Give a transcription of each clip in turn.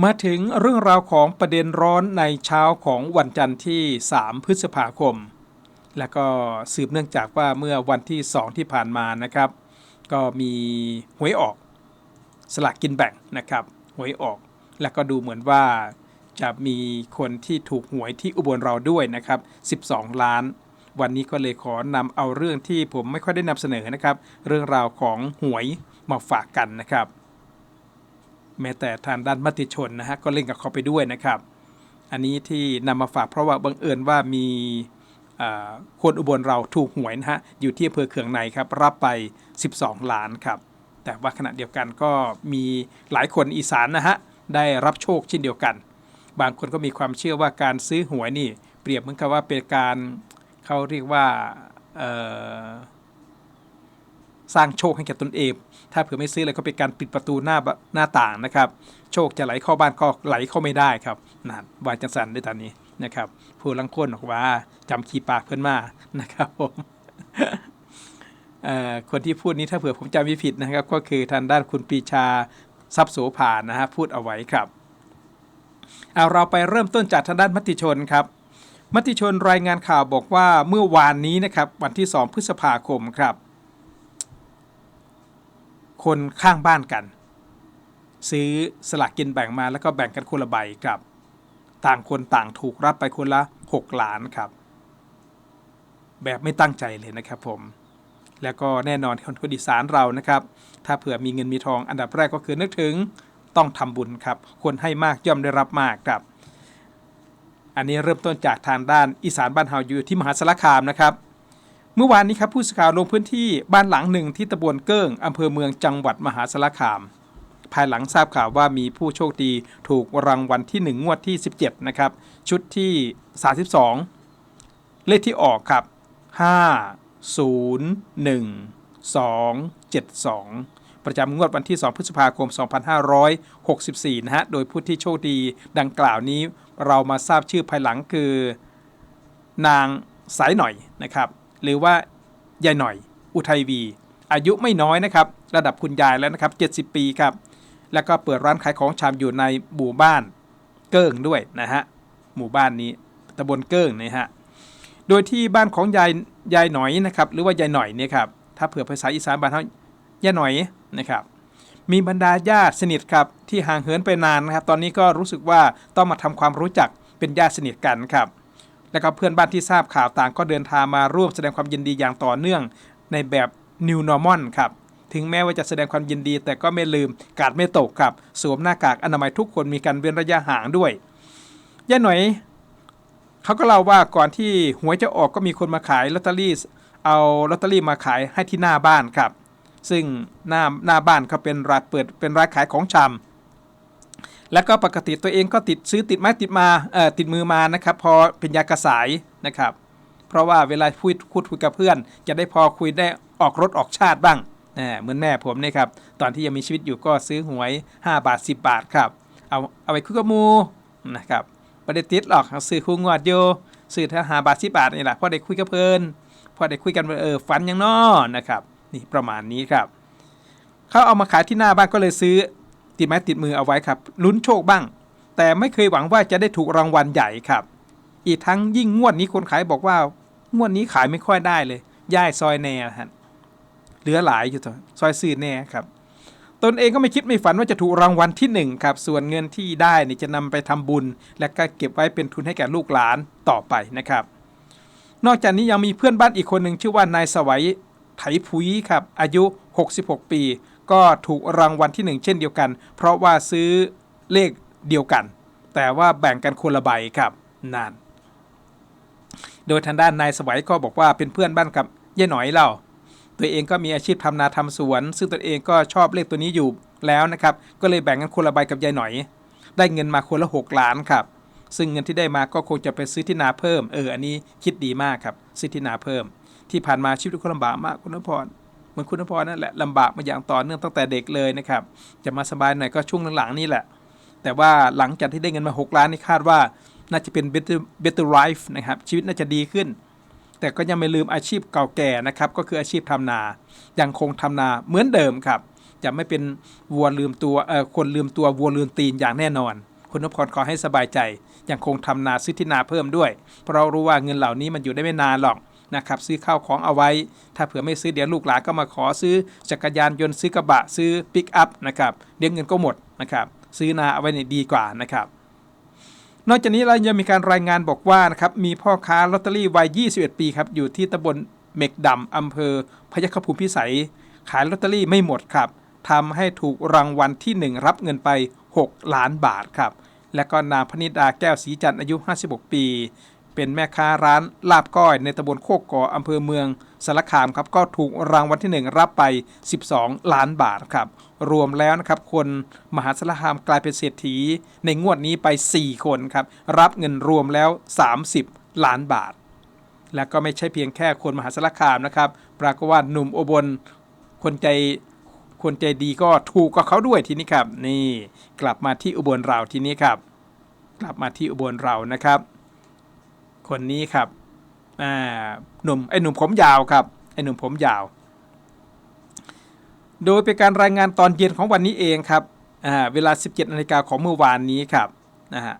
มาถึงเรื่องราวของประเด็นร้อนในเช้าของวันจันทร์ที่ 3 พฤษภาคม และก็สืบเนื่องจากว่าเมื่อวันที่ 2 ที่ผ่านมานะครับ ก็มีหวยออกสลากกินแบ่งนะครับหวยออก และก็ดูเหมือนว่าจะมีคนที่ถูกหวยที่อุบลเราด้วยนะครับ 12 ล้าน วันนี้ก็เลยขอนำเอาเรื่องที่ผมไม่ค่อยได้นำเสนอนะครับ เรื่องราวของหวยมาฝากกันนะครับ แม้แต่ทางด้านมติชนนะฮะก็เล่นกับเขาไปด้วยนะครับ อันนี้ที่นำมาฝากเพราะว่าบังเอิญว่ามีคนอุบลเราถูกหวยนะฮะอยู่ที่อำเภอเขืองในครับรับไป 12 ล้านครับ แต่ว่าขณะเดียวกันก็มีหลายคนอีสานนะฮะได้รับโชคเช่นเดียวกัน บางคนก็มีความเชื่อว่าการซื้อหวยนี่ เปรียบเหมือนกับว่าเป็นการเขาเรียกว่า สร้างโชคให้แก่ตนเอง ถ้าเผื่อไม่ซื้อเลยก็เป็นการปิดประตูหน้าหน้าต่างนะครับ โชคจะไหลเข้าบ้านก็ไหลเข้าไม่ได้ครับนั่นวาจังสันได้ตอนนี้นะครับผู้ลังคนบอกว่าจำขีปากเพื่อนมานะครับผมคนที่พูดนี้ถ้าเผื่อผมจำไม่ผิดนะครับ ก็คือทางด้านคุณปีชาทรัพย์โสภานะฮะพูดเอาไว้ครับเอาเราไปเริ่มต้นจากทางด้านมติชนครับ มติชนรายงานข่าวบอกว่าเมื่อวานนี้นะครับวันที่ 2 พฤษภาคมครับ คนข้างบ้านกัน ซื้อสลากกินแบ่งมาแล้วก็แบ่งกันคนละใบครับ ต่างคนต่างถูกรับไปคนละ6ล้านครับ แบบไม่ตั้งใจเลยนะครับผม แล้วก็แน่นอนคนคนอีสานเรานะครับ ถ้าเผื่อมีเงินมีทองอันดับแรกก็คือนึกถึงต้องทำบุญครับ คนให้มากย่อมได้รับมากครับ อันนี้เริ่มต้นจากทางด้านอีสานบ้านเฮาอยู่ที่มหาสารคามนะครับ เมื่อวานนี้ครับผู้สื่อข่าวลงพื้นที่บ้านหลังหนึ่งที่ตำบลเกิ้งอำเภอเมืองจังหวัดมหาสารคาม ภายหลังทราบข่าวว่ามีผู้โชคดีถูกรางวัลที่ 1 งวดที่ 17 นะครับ ชุดที่ 32 เลขที่ออกครับ 5 0 1 2 7 2 ประจำงวดวันที่ 2 พฤษภาคม 2564 นะฮะ โดยผู้ที่โชคดีดังกล่าวนี้เรามาทราบชื่อภายหลังคือ นางสายหน่อยนะครับ หรือว่ายายหน่อย อุทัยวี อายุไม่น้อยนะครับ ระดับคุณยายแล้วนะครับ 70 ปีครับ แล้วก็เปิดร้านขายของชามอยู่ในหมู่บ้านเกิ้งด้วยนะฮะ หมู่บ้านนี้ตำบลเกิ้งนะฮะ โดยที่บ้านของยายยายหน่อยนะครับ หรือว่ายายหน่อยเนี่ยครับ ถ้าเผื่อภาษาอีสานบ้านเขายายหน่อยนะครับ มีบรรดาญาติสนิทครับที่ห่างเหินไปนานนะครับ ตอนนี้ก็รู้สึกว่าต้องมาทำความรู้จักเป็นญาติสนิทกันครับ แล้วก็เพื่อนบ้านที่ทราบข่าวต่างก็เดินทางมาร่วมแสดงความยินดีอย่างต่อเนื่องในแบบ New Normal ครับถึงแม้ว่าจะแสดงความยินดี แต่ก็ไม่ลืมกาดไม่ตกครับสวมหน้ากากอนามัยทุกคนมีการเว้นระยะห่างด้วยย่าหน่อยเขาก็เล่าว่าก่อนที่หวยจะออกก็มีคนมาขายลอตเตอรี่เอาลอตเตอรี่มาขายให้ที่หน้าบ้านครับ ซึ่งหน้าหน้าบ้านเขาเป็นร้านเปิดเป็นร้านขายของชำ แล้วก็ปกติตัวเองก็ติดซื้อติดไม้ติดมาเอ่อติดมือมานะครับ พอเป็นยากระสายนะครับ เพราะว่าเวลาพูดคุยกับเพื่อน จะได้พอคุยได้ออกรถออกชาติบ้างนะเหมือนแม่ผมเนี่ยครับตอนที่ยังมีชีวิตอยู่ก็ซื้อหวย 5 บาท 10 บาทครับ เอาเอาไปคุยกับมูนะครับประเด็ติดหรอกซื้อคู่งวดโยซื้อถ้าหาบาทสิบาทนี่แหละพอได้คุยกับเพื่อนพอได้คุยกันเออฝันยังน้อนะครับ นี่ประมาณนี้ครับเขาเอามาขายที่หน้าบ้านก็เลยซื้อ ติดไม้ติดมือเอาไว้ครับลุ้นโชคบ้าง แต่ไม่เคยหวังว่าจะได้ถูกรางวัลใหญ่ครับ อีกทั้งยิ่งงวดนี้คนขายบอกว่างวดนี้ขายไม่ค่อยได้เลยย่ายซอยแน่ฮะเหลือหลายอยู่ตัวซอยซื้อแน่ครับ ตนเองก็ไม่คิดไม่ฝันว่าจะถูกรางวัลที่หนึ่งครับ ส่วนเงินที่ได้เนี่ยจะนำไปทำบุญ และก็เก็บไว้เป็นทุนให้แก่ลูกหลานต่อไปนะครับ นอกจากนี้ยังมีเพื่อนบ้านอีกคนหนึ่งชื่อว่านายสวัยไถพุยครับ อายุ 66 ปี ก็ถูกรางวัลที่หนึ่งเช่นเดียวกัน เพราะว่าซื้อเลขเดียวกัน แต่ว่าแบ่งกันคนละใบครับนาน โดยทางด้านนายสวัยก็บอกว่าเป็นเพื่อนบ้านกับยายหน่อยเราตัวเองก็มีอาชีพทำนาทำสวน ซึ่งตัวเองก็ชอบเลขตัวนี้อยู่แล้วนะครับ ก็เลยแบ่งกันคนละใบกับยายหน่อย ได้เงินมาคนละ 6 ล้านครับ ซึ่งเงินที่ได้มาก็คงจะไปซื้อที่นาเพิ่ม เออ อันนี้คิดดีมากครับ ซื้อที่นาเพิ่ม ที่ผ่านมาชีวิตคนลำบากมากคุณนพร เหมือนคุณนพรนั่นแหละลำบากมาอย่างต่อเนื่องตั้งแต่เด็กเลยนะครับ จะมาสบายหน่อยก็ช่วงหลังๆนี่แหละ แต่ว่าหลังจากที่ได้เงินมา 6 ล้านนี่คาดว่าน่าจะเป็น better better life นะครับ ชีวิตน่าจะดีขึ้น แต่ก็ยังไม่ลืมอาชีพเก่าแก่นะครับ ก็คืออาชีพทำนา ยังคงทำนาเหมือนเดิมครับ จะไม่เป็นวัวลืมตัวเอ่อคนลืมตัววัวลืมตีนอย่างแน่นอน คุณนพพรขอให้สบายใจ ยังคงทำนาซื้อที่นาเพิ่มด้วย เพราะเรารู้ว่าเงินเหล่านี้มันอยู่ได้ไม่นานหรอก นะครับซื้อข้าวของเอาไว้ ถ้าเผื่อไม่ซื้อเดี๋ยวลูกหลานก็มาขอซื้อจักรยานยนต์ซื้อกระบะซื้อปิกอัพนะครับเดี๋ยวเงินก็หมดนะครับซื้อนาเอาไว้เนี่ยดีกว่านะครับนอกจากนี้เรายังมีการรายงานบอกว่านะครับมีพ่อค้าลอตเตอรี่วัย 21 ปีครับอยู่ที่ตำบลเมกดำอำเภอพยัคฆภูมิพิสัย ขายลอตเตอรี่ไม่หมดครับทำให้ถูกรางวัลที่ 1 รับเงินไป 6 ล้านบาทครับ และก็นางพนิดาแก้วศรีจันทร์อายุ 56 ปี เป็นแม่ค้าร้านลาบก้อยในตำบลโคกกออำเภอเมืองสารคามครับก็ถูกรางวัลที่ 1 รับไป 12 ล้านบาทครับรวมแล้วนะครับคนมหาสารคามกลายเป็นเศรษฐี ในงวดนี้ไป 4 คนครับรับเงินรวมแล้ว 30 ล้านบาท และก็ไม่ใช่เพียงแค่คนมหาสารคามนะครับปรากฏว่าหนุ่มอุบลคนใจคนใจดีก็ถูกกับเขาด้วยทีนี้ครับ นี่กลับมาที่อุบลเราทีนี้ครับ กลับมาที่อุบลเรานะครับ คนนี้ครับอ่าหนุ่มไอ้หนุ่มผมยาวครับไอ้หนุ่มผมยาว โดยเป็นการรายงานตอนเย็นของวันนี้เองครับอ่าเวลา 17นาฬิกาของเมื่อวานนี้ครับนะฮะ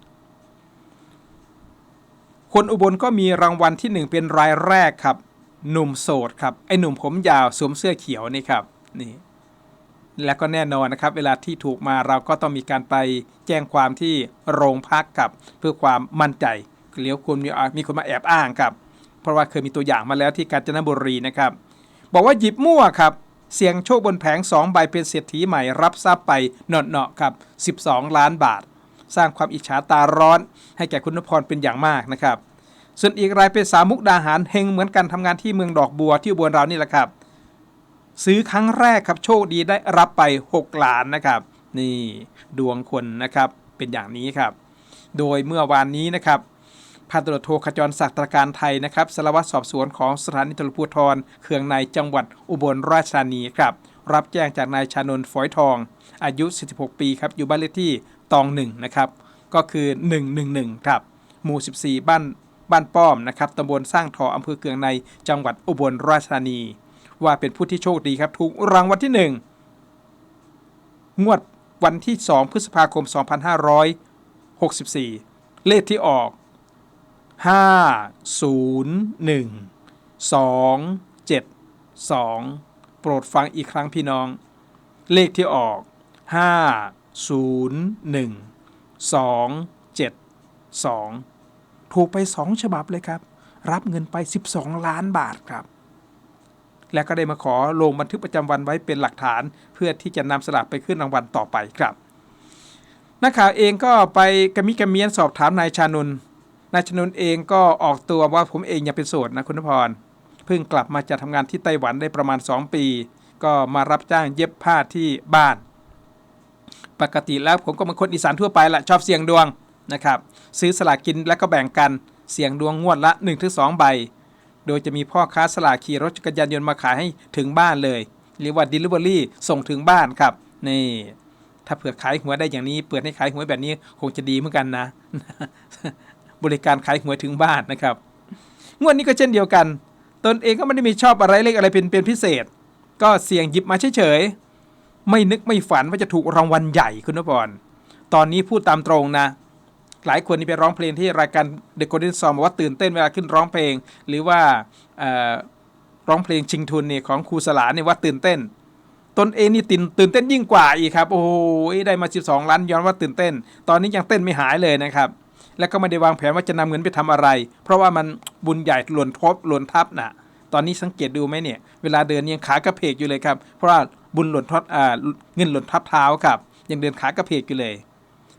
คนอุบลก็มีรางวัลที่หนึ่งเป็นรายแรกครับ หนุ่มโสดครับไอ้หนุ่มผมยาวสวมเสื้อเขียวนี่ครับนี่และก็แน่นอนนะครับ เวลาที่ถูกมาเราก็ต้องมีการไปแจ้งความที่โรงพักกับเพื่อความมั่นใจ เลี้ยวคุณมีมีคนมาแอบอ้างครับ เพราะว่าเคยมีตัวอย่างมาแล้วที่กาญจนบุรีนะครับ บอกว่าหยิบมั่วครับ เสียงโชคบนแผง2ใบเป็นเศรษฐีใหม่รับทรัพย์ไปเนาะๆครับ 12 ล้านบาท สร้างความอิจฉาตาร้อน ให้แก่คุณนพพรเป็นอย่างมากนะครับ ส่วนอีกรายเป็นสามุกดาหารเฮงเหมือนกันทำงานที่เมืองดอกบัวที่อุบลเรานี่แหละครับ ซื้อครั้งแรกครับโชคดีได้รับไป 6 ล้านนะครับ นี่ดวงคนนะครับเป็นอย่างนี้ครับ โดยเมื่อวานนี้นะครับ พันตำรวจโทขจรศักดิ์ตรการไทยนะครับสารวัตรสอบสวนของสถานีตำรวจภูธรเคืองในจังหวัดอุบลราชธานีครับรับแจ้งจากนายชานนท์ฝอยทอง อายุ 46 ปีครับอยู่บ้านเลขที่ตองหนึ่งนะครับก็คือ 111ครับหมู่ 14 บ้านบ้านป้อมนะครับตำบลสร้างทออำเภอเคืองในจังหวัดอุบลราชธานี ว่าเป็นผู้ที่โชคดีครับถูกรางวัลที่ 1 งวดวันที่ 2 พฤษภาคม 2564 เลขที่ออก 501 272โปรดฟังอีกครั้งพี่น้อง เลขที่ออก501 272ถูกไป2ฉบับเลยครับ รับเงินไป 12 ล้านบาทครับ และก็ได้มาขอลงบันทึกประจำวันไว้เป็นหลักฐาน เพื่อที่จะนำสลากไปขึ้นรางวัลต่อไปครับนักข่าวเองก็ไปกระมิกระเมียนสอบถามนายชานนท์ นายชานนเองก็ออกตัวว่าผมเองยังเป็นโสดนะคุณพรเพิ่งกลับมาจากทำงานที่ไต้หวันได้ประมาณ 2 ปี ก็มารับจ้างเย็บผ้าที่บ้าน ปกติแล้วผมก็เป็นคนอีสานทั่วไปละชอบเสี่ยงดวงนะครับ ซื้อสลากกินแล้วก็แบ่งกันเสี่ยงดวงงวดละ 1-2 ใบ โดยจะมีพ่อค้าสลากขี่รถจักรยานยนต์มาขายให้ถึงบ้านเลยเรียกว่า Delivery ส่งถึงบ้านครับนี่ถ้าเผื่อขายหวยได้อย่างนี้ เปิดให้ขายหวยแบบนี้คงจะดีเหมือนกันนะ บริการขายหวยถึงบ้านนะครับงวดนี้ก็เช่นเดียวกัน ตนเองก็ไม่ได้มีชอบอะไรเลขอะไรเป็นเป็นพิเศษ ก็เสี่ยงหยิบมาเฉยๆไม่นึกไม่ฝันว่าจะถูกรางวัลใหญ่คุณนพรตอนนี้พูดตามตรงนะหลายคนที่ไปร้องเพลงที่รายการ The Golden Song บอกว่าตื่นเต้นเวลาขึ้นร้องเพลง หรือว่าร้องเพลงชิงทุนเนี่ยของครูสลาเนี่ยว่าตื่นเต้น ตนเองนี่ตื่นตื่นเต้นยิ่งกว่าอีกครับ โอ้โหได้มา 12 ล้านย้อนว่าตื่นเต้น ตอนนี้ยังเต้นไม่หายเลยนะครับ แล้วก็ไม่ได้วางแผนว่าจะนำเงินไปทำอะไร เพราะว่ามันบุญใหญ่หล่นทบหล่นทับนะตอนนี้สังเกตดูไหมเนี่ย เวลาเดินยังขากระเพกอยู่เลยครับ เพราะว่าบุญหล่นทับเงินหล่นทับเท้าครับ ยังเดินขากระเพกอยู่เลย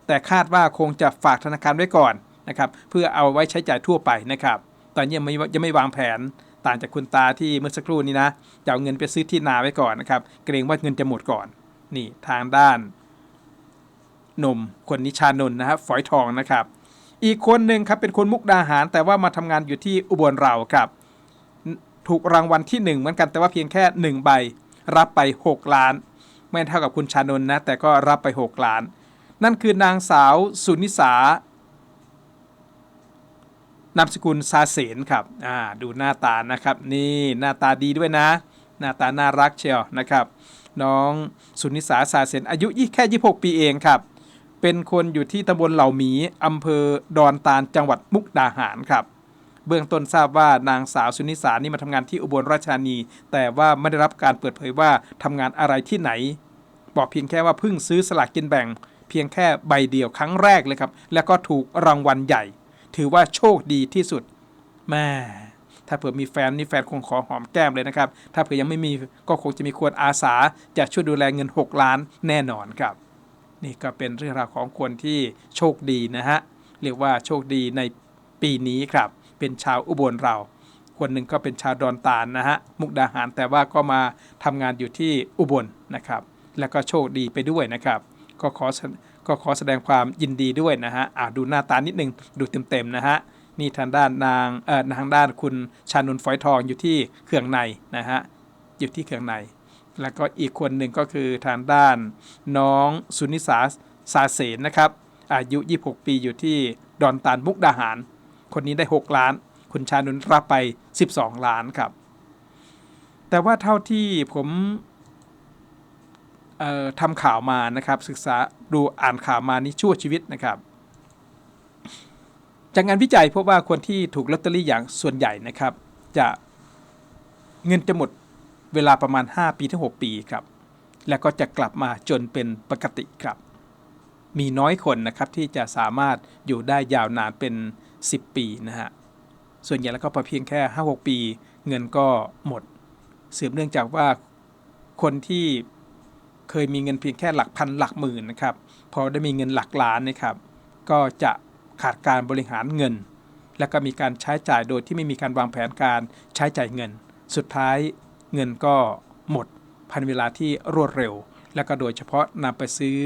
แต่คาดว่าคงจะฝากธนาคารไว้ก่อนนะครับ เพื่อเอาไว้ใช้จ่ายทั่วไปนะครับ ตอนนี้ยังไม่ยังไม่วางแผนต่างจากคุณตาที่เมื่อสักครู่นี้นะจะเอาเงินไปซื้อที่นาไว้ก่อนนะครับ เกรงว่าเงินจะหมดก่อน นี่ทางด้านหนุ่มคนนิชานนท์นะครับฝอยทองนะครับ อีกคนหนึ่งครับเป็นคนมุกดาหาร แต่ว่ามาทำงานอยู่ที่อุบลเราครับ ถูกรางวัลที่ 1 เหมือนกันแต่ว่าเพียงแค่ 1 ใบ รับไป 6 ล้าน ไม่เท่ากับคุณชานนท์นะ แต่ก็รับไป 6 ล้าน นั่นคือนางสาวสุนิสานามสกุลซาเสนครับอ่าดูหน้าตานะครับ นี่หน้าตาดีด้วยนะ หน้าตาน่ารักเชียวนะครับ น้องสุนิสาสาเสนอายุยี่แค่ 26 ปีเองครับ เป็นคนอยู่ที่ตำบลเหล่าหมีอำเภอดอนตาลจังหวัดมุกดาหารครับเบื้องต้นทราบว่านางสาวสุนิสานี่มาทำงานที่อุบลราชธานี แต่ว่าไม่ได้รับการเปิดเผยว่าทำงานอะไรที่ไหน บอกเพียงแค่ว่าเพิ่งซื้อสลากกินแบ่ง เพียงแค่ใบเดียวครั้งแรกเลยครับ แล้วก็ถูกรางวัลใหญ่ ถือว่าโชคดีที่สุดแม่ถ้าเผื่อมีแฟนนี่แฟนคงขอหอมแก้มเลยนะครับ ถ้าเผื่อยังไม่มีก็คงจะมีควรอาสาจะช่วยดูแลเงิน 6 ล้านแน่นอนครับ นี่ก็เป็นเรื่องราวของคนที่โชคดีนะฮะเรียกว่าโชคดีในปีนี้ครับ เป็นชาวอุบลเรา คนหนึ่งก็เป็นชาวดอนตาลนะฮะมุกดาหารแต่ว่าก็มาทำงานอยู่ที่อุบลนะครับ แล้วก็โชคดีไปด้วยนะครับ ก็ขอก็ขอแสดงความยินดีด้วยนะฮะอ่าดูหน้าตานิดนึงดูเต็มๆนะฮะนี่ทางด้านนางเอ่อทางด้านคุณชานนฝอยทองอยู่ที่เครื่องในนะฮะอยู่ที่เครื่องใน แล้วก็อีกคนหนึ่งก็คือทางด้านน้องสุนิสาสาเสนนะครับ อายุ 26 ปีอยู่ที่ดอนตาลมุกดาหาร คนนี้ได้ 6 ล้าน คุณชานนรับไป 12 ล้านครับ แต่ว่าเท่าที่ผมทำข่าวมานะครับ ศึกษาดูอ่านข่าวมานี่ชั่วชีวิตนะครับ จากงานวิจัยพบว่าคนที่ถูกลอตเตอรี่อย่างส่วนใหญ่นะครับ จะเงินจะหมด เวลาประมาณ 5 ปีถึง 6 ปีครับ แล้วก็จะกลับมาจนเป็นปกติครับ มีน้อยคนนะครับที่จะสามารถอยู่ได้ยาวนานเป็น 10 ปีนะฮะ ส่วนใหญ่แล้วก็พอเพียงแค่ 5-6 ปี เงินก็หมด สืบเนื่องจากว่าคนที่เคยมีเงินเพียงแค่หลักพันหลักหมื่นนะครับพอได้มีเงินหลักล้านนะครับ ก็จะขาดการบริหารเงิน และก็มีการใช้จ่ายโดยที่ไม่มีการวางแผนการใช้จ่ายเงิน สุดท้าย เงินก็หมดภายในเวลาที่รวดเร็ว และก็โดยเฉพาะนำไปซื้อ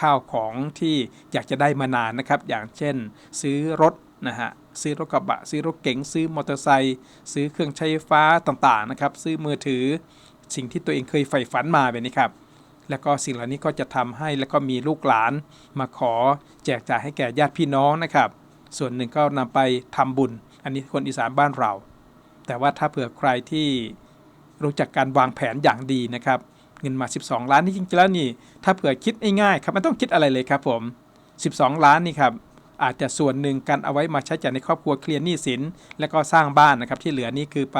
ข้าวของที่อยากจะได้มานานนะครับ อย่างเช่น ซื้อรถนะฮะซื้อรถกระบะ ซื้อรถเก๋งซื้อมอเตอร์ไซค์ซื้อเครื่องใช้ไฟฟ้าต่างๆนะครับ ซื้อมือถือสิ่งที่ตัวเองเคยใฝ่ฝันมาแบบนี้ครับ แล้วก็สิ่งเหล่านี้ก็จะทำให้แล้วก็มีลูกหลาน มาขอแจกจ่ายให้แก่ญาติพี่น้องนะครับ ส่วนหนึ่งก็นำไปทำบุญ อันนี้คนอีสานบ้านเรา แต่ว่าถ้าเผื่อใครที่ รู้จักการวางแผนอย่างดีนะครับ เงินมา 12 ล้านนี่จริงๆแล้วนี่ ถ้าเผื่อคิดง่ายๆครับไม่ต้องคิดอะไรเลยครับผม 12 ล้านนี่ครับอาจจะส่วนหนึ่งกันเอาไว้มาใช้จ่ายในครอบครัวเคลียร์หนี้สิน แล้วก็สร้างบ้านนะครับ ที่เหลือนี่คือไป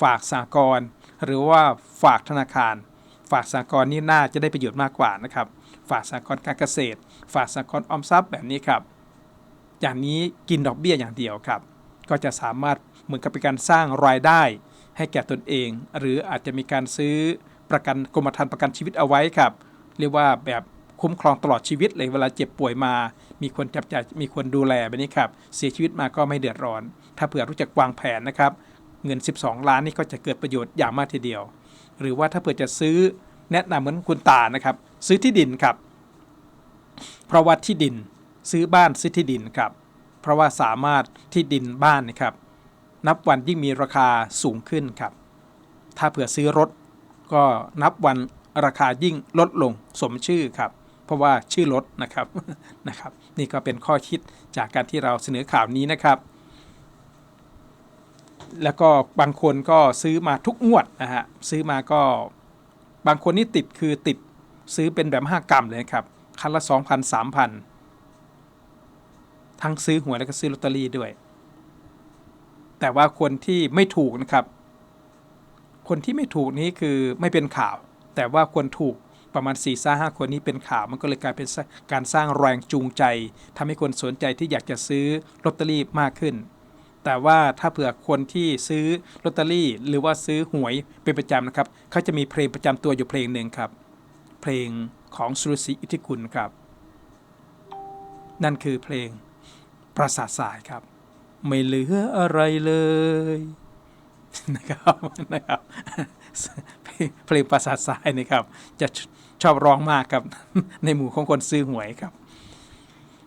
ฝากสากลหรือว่าฝากธนาคาร ฝากสากลนี่น่าจะได้ประโยชน์มากกว่านะครับ ฝากสากลการเกษตร ฝากสากลออมทรัพย์แบบนี้ครับ อย่างนี้กินดอกเบี้ยอย่างเดียวครับ ก็จะสามารถเหมือนกับเป็นการสร้างรายได้ ให้แก่ตนเอง หรืออาจจะมีการซื้อประกันกรมธรรม์ประกันชีวิตเอาไว้ครับ เรียกว่าแบบคุ้มครองตลอดชีวิตเลยเวลาเจ็บป่วยมา มีคนจับจ่ายมีคนดูแลแบบนี้ครับเสียชีวิตมาก็ไม่เดือดร้อน ถ้าเผื่อรู้จักวางแผนนะครับ เงิน 12 ล้านนี่ก็จะเกิดประโยชน์อย่างมากทีเดียว หรือว่าถ้าเผื่อจะซื้อแนะนำเหมือนคุณตานะครับ ซื้อที่ดินครับ เพราะว่าที่ดินซื้อบ้านซื้อที่ดินครับ เพราะว่าสามารถที่ดินบ้านนะครับ นับวันยิ่งมีราคาสูงขึ้นครับ ถ้าเผื่อซื้อรถ ก็นับวันราคายิ่งลดลงสมชื่อครับ เพราะว่าชื่อรถนะครับนะครับ นี่ก็เป็นข้อคิดจากการที่เราเสนอข่าวนี้นะครับ แล้วก็บางคนก็ซื้อมาทุกงวดนะฮะซื้อมาก็บางคนนี่ติดคือติดซื้อเป็นแบบ 5 กรัมเลยครับคันละ 2,000 3,000 ทั้งซื้อหวยแล้วก็ซื้อลอตเตอรี่ด้วย แต่ว่าคนที่ไม่ถูกนะครับ คนที่ไม่ถูกนี้คือไม่เป็นข่าว แต่ว่าคนถูกประมาณ4ี่ห้าคนนี้เป็นข่าวมันก็เลยกลายเป็นการสร้างแรงจูงใจทำให้คนสนใจที่อยากจะซื้อลอตเตอรี่มากขึ้น แต่ว่าถ้าเผื่อคนที่ซื้อลอตเตอรี่ หรือว่าซื้อหวยเป็นประจำนะครับเขาจะมีเพลงประจำตัวอยู่เพลงหนึ่งครับ เพลงของสุรศรีอิทธิคุณครับ นั่นคือเพลงปราสาททรายครับ ไม่เหลืออะไรเลยนะครับนะครับเพลงปราสาททรายนะครับ จะชอบร้องมากครับ ในหมู่ของคนซื้อหวยครับ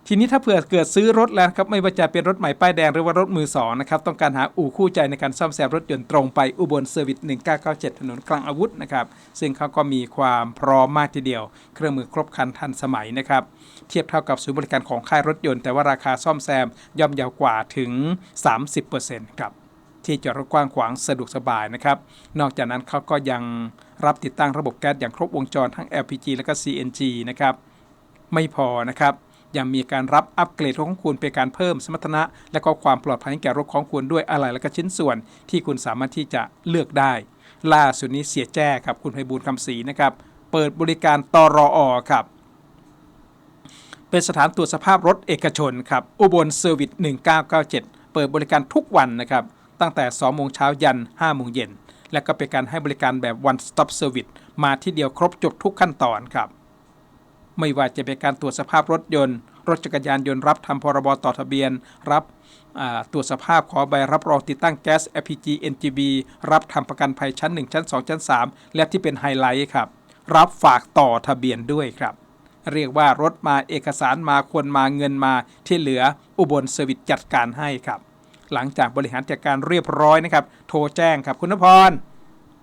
ทีนี้ถ้าเผื่อเกิดซื้อรถแล้วครับไม่ว่าจะเป็นรถใหม่ป้ายแดงหรือว่ารถมือสองนะครับต้องการหาอู่คู่ใจในการซ่อมแซมรถยนต์ตรงไปอุบลเซอร์วิส1997 ถนนกลางอาวุธนะครับซึ่งเขาก็มีความพร้อมมากทีเดียว เครื่องมือครบครันทันสมัยนะครับเทียบเท่ากับศูนย์บริการของค่ายรถยนต์แต่ว่าราคาซ่อมแซมย่อมเยาวกว่าถึง 30%ครับที่จอดรถกว้างขวางสะดวกสบายนะครับนอกจากนั้นเขาก็ยังรับติดตั้งระบบแก๊สอย่างครบวงจรทั้ง LPG และก็ CNG นะครับไม่พอนะครับ ยังมีการรับอัปเกรดรถของคุณเป็นการเพิ่มสมรรถนะ และก็ความปลอดภัยให้แก่รถของคุณด้วยอะไรและก็ชิ้นส่วน ที่คุณสามารถที่จะเลือกได้ ล่าสุดนี้เสียแจ้ครับคุณไพบูลคำศรีนะครับเปิดบริการตรอครับเป็นสถานตรวจสภาพรถเอกชนครับอุบลเซอร์วิส 1997 เปิดบริการทุกวันนะครับ ตั้งแต่ 2 โมงเช้ายัน 5 โมงเย็น และก็เป็นการให้บริการแบบ one stop service มาที่เดียวครบจบทุกขั้นตอนครับ ไม่ว่าจะเป็นการตรวจสภาพรถยนต์ รถจักรยานยนต์รับทำพรบต่อทะเบียน รับตรวจสภาพขอใบรับรองติดตั้งแก๊ส LPG NGB รับทำประกันภัยชั้น 1 ชั้น 2 ชั้น 3 และที่เป็นไฮไลท์ครับ รับฝากต่อทะเบียนด้วยครับ เรียกว่ารถมาเอกสารมาคนมาเงินมาที่เหลืออุบลเซอร์วิสจัดการให้ครับ หลังจากบริหารจัดการเรียบร้อยนะครับ โทรแจ้งครับคุณนพร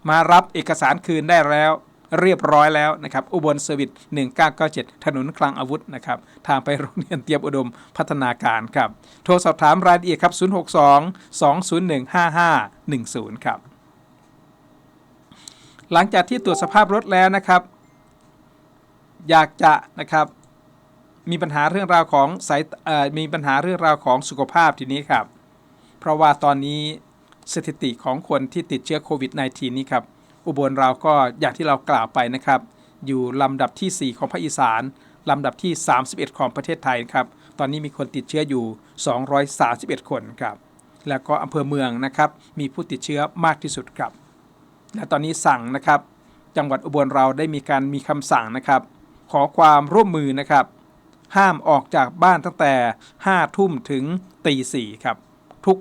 มารับเอกสารคืนได้แล้ว เรียบร้อยแล้วนะครับ อุบลเซอร์วิส1997 ถนนคลังอาวุธนะครับ ทางไปโรงเรียนเตรียมอุดมพัฒนาการครับ โทรสอบถามรายละเอียดครับ 062 201 5510 ครับ หลังจากที่ตรวจสภาพรถแล้วนะครับ อยากจะนะครับมีปัญหาเรื่องราวของสายมีปัญหาเรื่องราวของสุขภาพทีนี้ครับ เพราะว่าตอนนี้สถิติของคนที่ติดเชื้อโควิด -19 นี้ครับ อุบลเราก็อย่างที่เรากล่าวไปนะครับ อยู่ลำดับที่ 4 ของภาคอีสานลำดับที่ 31 ของประเทศไทยครับตอนนี้มีคนติดเชื้ออยู่ 231 คนครับแล้วก็อำเภอเมืองนะครับมีผู้ติดเชื้อมากที่สุดครับ และตอนนี้สั่งนะครับ จังหวัดอุบลเราได้มีการมีคำสั่งนะครับ ขอความร่วมมือนะครับ ห้ามออกจากบ้านตั้งแต่ 5 ทุ่มถึงตีสี่ครับทุก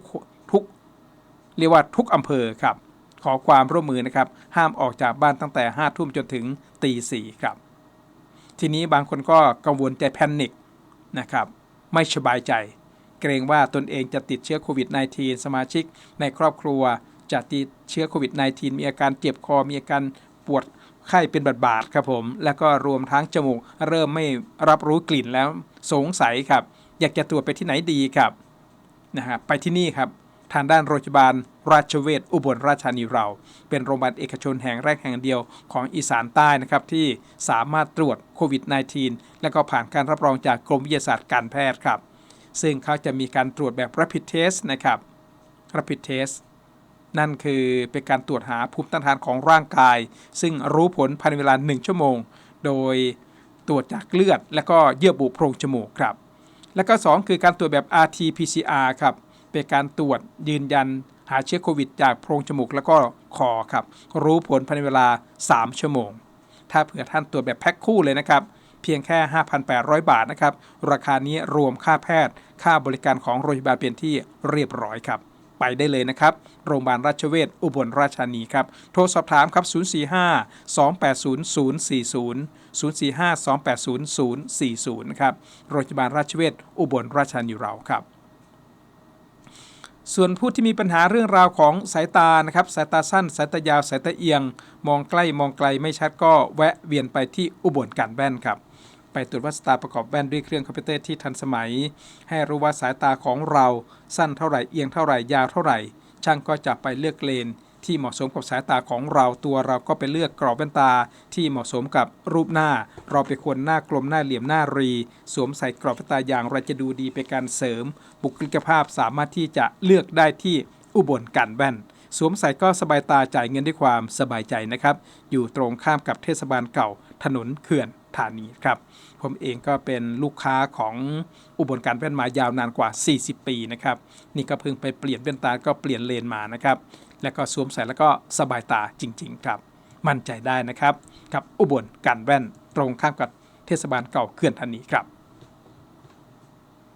ทุกเรียกว่าทุกอำเภอครับ ขอความร่วมมือนะครับ ห้ามออกจากบ้านตั้งแต่5ทุ่มจนถึงตีสี่ครับ ทีนี้บางคนก็กังวลใจแพนิคนะครับ ไม่สบายใจ เกรงว่าตนเองจะติดเชื้อโควิด -19 สมาชิกในครอบครัวจะติดเชื้อโควิด -19 มีอาการเจ็บคอ มีอาการปวดไข้เป็นบาดๆครับผม แล้วก็รวมทั้งจมูกเริ่มไม่รับรู้กลิ่นแล้วสงสัยครับ อยากจะตรวจไปที่ไหนดีครับนะฮะไปที่นี่ครับ ทางด้านโรงพยาบาลราชเวชอุบลราชธานีเรา เป็นโรงพยาบาลเอกชนแห่งแรกแห่งเดียวของอีสานใต้นะครับที่สามารถตรวจโควิด -19 และก็ผ่านการรับรองจากกรมวิทยาศาสตร์การแพทย์ครับ ซึ่งเขาจะมีการตรวจแบบ rapid test นะครับ rapid test นั่นคือเป็นการตรวจหาภูมิต้านทานของร่างกาย ซึ่งรู้ผลภายในเวลา 1 ชั่วโมง โดยตรวจจากเลือด และก็เยื่อบุโพรงจมูกครับ และก็ 2 คือการตรวจแบบ RT-PCR ครับ เป็นการตรวจยืนยันหาเชื้อโควิด จากโพรงจมูกแล้วก็คอครับ รู้ผลภายในเวลา 3 ชั่วโมง ถ้าเผื่อท่านตรวจแบบแพ็คคู่เลยนะครับ เพียงแค่ 5,800 บาทนะครับ ราคานี้รวมค่าแพทย์ ค่าบริการของโรงพยาบาลเป็นที่เรียบร้อยครับ ไปได้เลยนะครับ โรงพยาบาลราชเวชอุบลราชธานีครับ โทรสอบถามครับ 045 280 040 045 280 040 นะครับ โรงพยาบาลราชเวชอุบลราชธานีเราครับ ส่วนผู้ที่มีปัญหาเรื่องราวของสายตานะครับสายตาสั้น สายตายาวสายตาเอียง มองใกล้มองไกลไม่ชัดก็แวะเวียนไปที่อุบลการแว่นครับ ไปตรวจวัดสายตาประกอบแว่นด้วยเครื่องคอมพิวเตอร์ที่ทันสมัย ให้รู้ว่าสายตาของเราสั้นเท่าไหร่เอียงเท่าไหร่ยาวเท่าไหร่ ช่างก็จะไปเลือกเลน ที่เหมาะสมกับสายตาของเราตัวเราก็ไปเลือกกรอบแว่นตา ที่เหมาะสมกับรูปหน้า เราไปควรหน้ากลมหน้าเหลี่ยมหน้ารี สวมใส่กรอบแว่นตาอย่างไรจะดูดีเป็นการเสริม บุคลิกภาพสามารถที่จะเลือกได้ที่อุบลกันแว่นสวมใส่ก็สบายตาจ่ายเงินด้วยความสบายใจนะครับ อยู่ตรงข้ามกับเทศบาลเก่าถนนเขื่อนธานีครับ ผมเองก็เป็นลูกค้าของอุบลการแว่นมายาวนานกว่า 40 ปีนะครับ นี่ก็เพิ่งไปเปลี่ยนแว่นตาก็เปลี่ยนเลนมานะครับ แล้วก็สวมใส่แล้วก็สบายตาจริง ๆ ครับ มั่นใจได้นะครับ กับอุบลการแว่นตรงข้ามกับเทศบาลเก่าเขื่อนทันนี้ครับ